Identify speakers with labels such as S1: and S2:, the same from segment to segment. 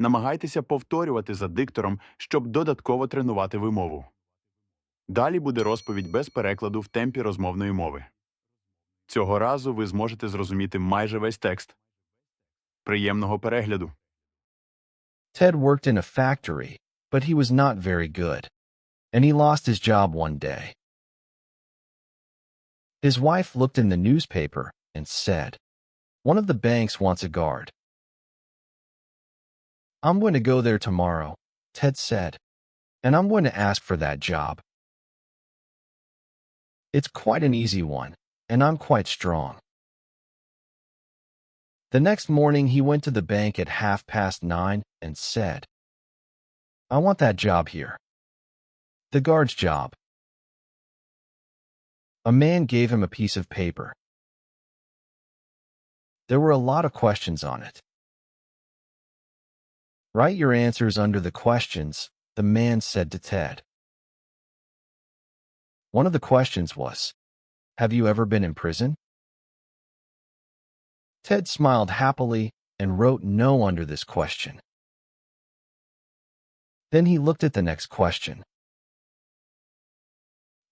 S1: Намагайтеся повторювати за диктором, щоб додатково тренувати вимову. Далі буде розповідь без перекладу в темпі розмовної мови. Цього разу ви зможете зрозуміти майже весь текст. Приємного перегляду!
S2: Ted worked in a factory, but he was not very good. And he lost his job one day. His wife looked in the newspaper and said, One of the banks wants a guard. I'm going to go there tomorrow, Ted said, and I'm going to ask for that job. It's quite an easy one, and I'm quite strong. The next morning, he went to the bank at half past nine and said, I want that job here. The guard's job. A man gave him a piece of paper. There were a lot of questions on it. Write your answers under the questions, the man said to Ted. One of the questions was, Have you ever been in prison? Ted smiled happily and wrote no under this question. Then he looked at the next question.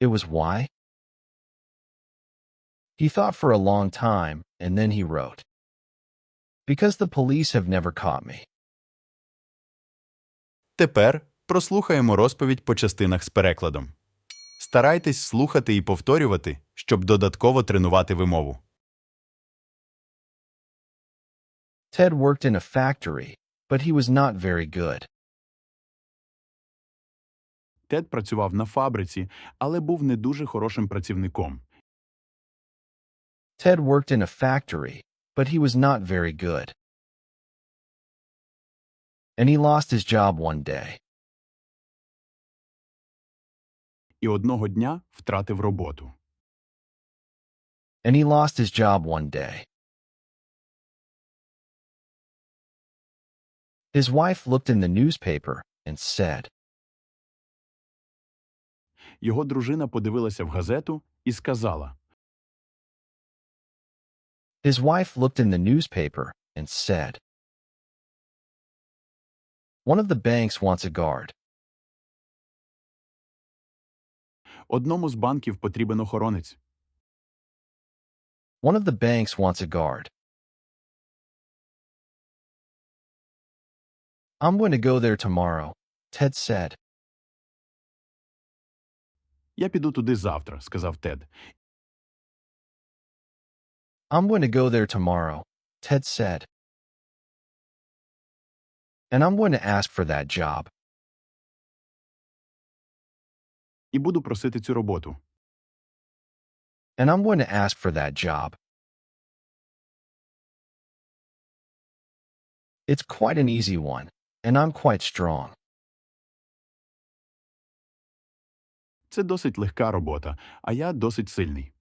S2: It was why? He thought for a long time, and then he wrote, Because the police have never caught me.
S1: Тепер прослухаємо розповідь по частинах з перекладом. Старайтесь слухати і повторювати, щоб додатково тренувати вимову.
S2: Ted worked in a factory, but he was not very good.
S1: Тед працював на фабриці, але був не дуже хорошим працівником.
S2: Ted worked in a factory, but he was not very good. And he lost his job one day.
S1: І одного дня втратив роботу.
S2: And he lost his job one day. His wife looked in the newspaper and said,
S1: Його дружина подивилася в газету і сказала:
S2: His wife looked in the newspaper and said, One of the banks wants a guard.
S1: Одному з банків потрібен охоронець.
S2: One of the banks wants a guard. I'm going to go there tomorrow, Ted said.
S1: Я піду туди завтра, сказав Тед.
S2: I'm going to go there tomorrow, Ted said. And I'm going to ask for that job.
S1: І буду просити цю роботу.
S2: And I'm going to ask for that job. It's quite an easy one, and I'm quite strong.
S1: Це досить легка робота, а я досить сильний.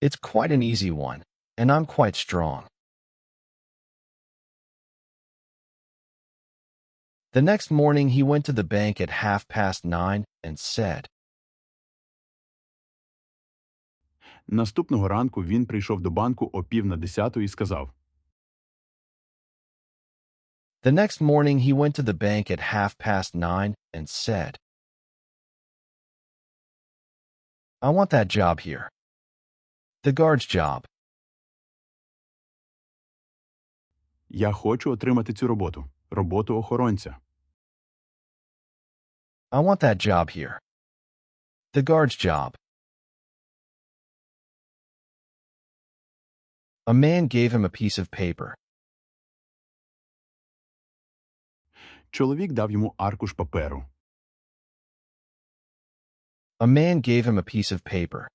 S2: It's quite an easy one, and I'm quite strong. The next morning, he went to the bank at half past nine and said,
S1: Наступного ранку він прийшов до банку о пів на десяту і сказав:
S2: The next morning, he went to the bank at half past nine and said, I want that job here. The guard's job.
S1: Я хочу отримати цю роботу. Роботу охоронця.
S2: I want that job here. The guard's job. A man gave him a piece of paper.
S1: Чоловік дав йому аркуш паперу.
S2: A man gave him a piece of paper.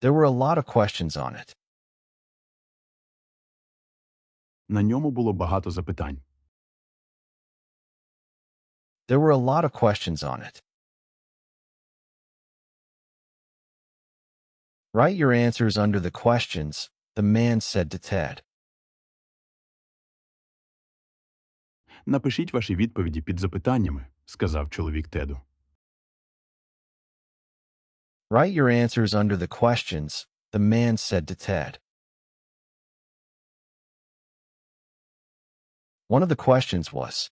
S2: There were a lot of questions on it.
S1: На ньому було багато запитань.
S2: There were a lot of questions on it. Write your answers under the questions, the man said to Ted.
S1: Напишіть ваші відповіді під запитаннями, сказав чоловік Теду.
S2: Write your answers under the questions, the man said to Ted. One of the questions was,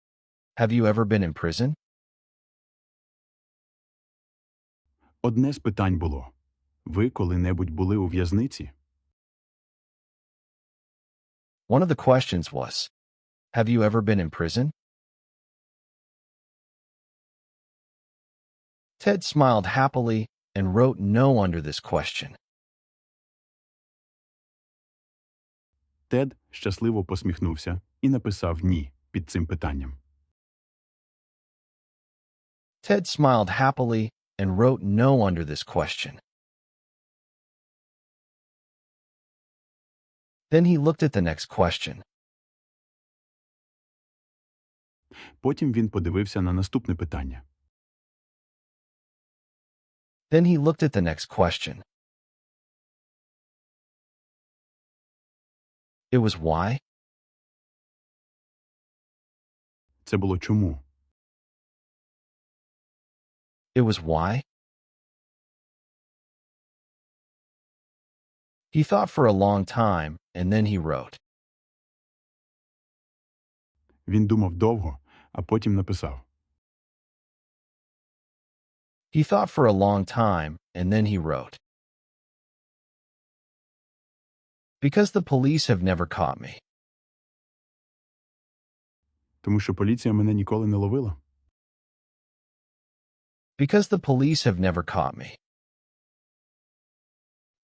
S2: Have you ever been in prison?
S1: Одне з питань було: Ви коли-небудь були у в'язниці?
S2: One of the questions was, Have you ever been in prison? Ted smiled happily and wrote no under this question.
S1: Тед щасливо посміхнувся і написав ні під цим питанням.
S2: Ted smiled happily and wrote no under this question. Then he looked at the next question.
S1: Потім він подивився на наступне питання.
S2: Then he looked at the next question. It was why?
S1: Це було чому?
S2: It was why? He thought for a long time, and then he wrote.
S1: Він думав довго, а потім написав.
S2: He thought for a long time, and then he wrote. Because the police have never caught me.
S1: Тому що поліція мене ніколи не ловила.
S2: Because the police have never caught me.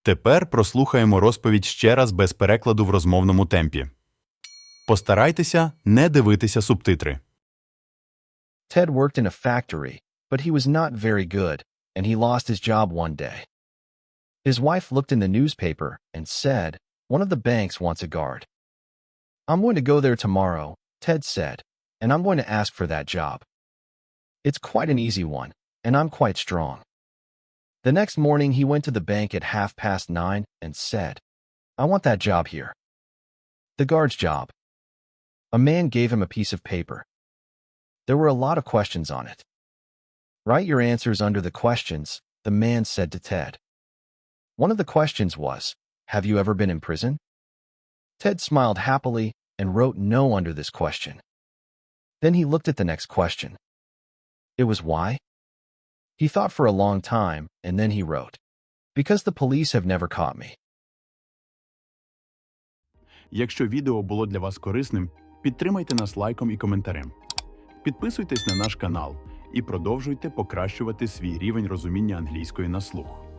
S1: Тепер прослухаємо розповідь ще раз без перекладу в розмовному темпі. Постарайтеся не дивитися субтитри.
S2: Ted worked in a factory, but he was not very good, and he lost his job one day. His wife looked in the newspaper and said, One of the banks wants a guard. I'm going to go there tomorrow, Ted said, and I'm going to ask for that job. It's quite an easy one, and I'm quite strong. The next morning, he went to the bank at half past nine and said, I want that job here. The guard's job. A man gave him a piece of paper. There were a lot of questions on it. Write your answers under the questions, the man said to Ted. One of the questions was, Have you ever been in prison? Ted smiled happily and wrote no under this question. Then he looked at the next question. It was why? He thought for a long time, and then he wrote, Because the police have never caught me.
S1: Якщо відео було для вас корисним, підтримайте нас лайком і коментарем. Підписуйтесь на наш канал і продовжуйте покращувати свій рівень розуміння англійської на слух.